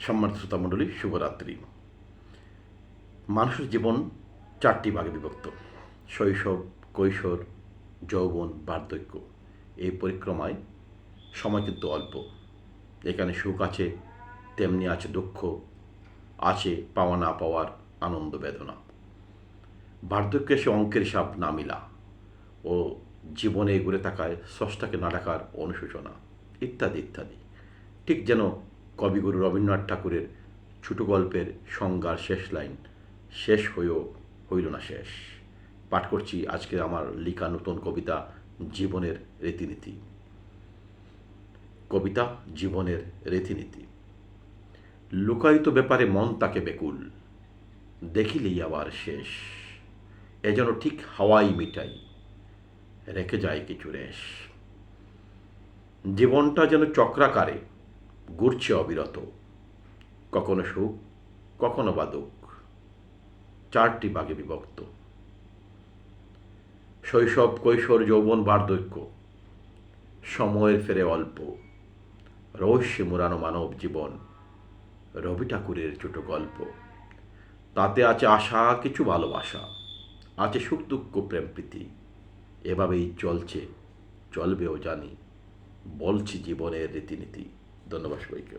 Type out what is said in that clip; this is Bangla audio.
সম্মানিত শ্রোতামণ্ডলী শুভরাত্রি। মানুষের জীবন চারটি ভাগে বিভক্ত। শৈশব, কৈশোর, যৌবন, বার্ধক্য। এই পরিক্রমায় সময় কিন্তু অল্প। এখানে সুখ আছে, তেমনি আছে দুঃখ, আছে পাওয়া না পাওয়ার আনন্দ বেদনা। বার্ধক্যে সে অঙ্কের সাপ না মিলা ও জীবনে ঘুরে থাকায় স্রষ্টাকে না ডাকার অনুশোচনা, ইত্যাদি ইত্যাদি। ঠিক যেন কবিগুরু রবীন্দ্রনাথ ঠাকুরের ছোট গল্পের সংজ্ঞার শেষ লাইন, শেষ হয়েও হইল না শেষ। পাঠ করছি আজকে আমার লিখা নতুন কবিতা, জীবনের রীতিনীতি। কবিতা, জীবনের রীতিনীতি। লুকায়িত ব্যাপারে মন তাকে বেকুল, দেখিলেই আবার শেষ। এ যেন ঠিক হাওয়াই মিটাই, রেখে যায় কিছু রেশ। জীবনটা যেন চক্রাকারে ঘুরছে অবিরত। কখনো সুখ, কখনো বা দুঃখ। চারটি ভাগে বিভক্ত। শৈশব, কৈশোর, যৌবন, বার্ধক্য। সময়ের ফেরে অল্প। রহস্যে মোড়ানো মানব জীবন। রবি ঠাকুরের ছোট গল্প। তাতে আছে আশা, কিছু ভালোবাসা। আছে সুখ, দুঃখ, প্রেম, প্রীতি। এভাবেই চলছে, চলবেও জানি, বলছি জীবনের রীতিনীতি। ধন্যবাদ সবাইকে।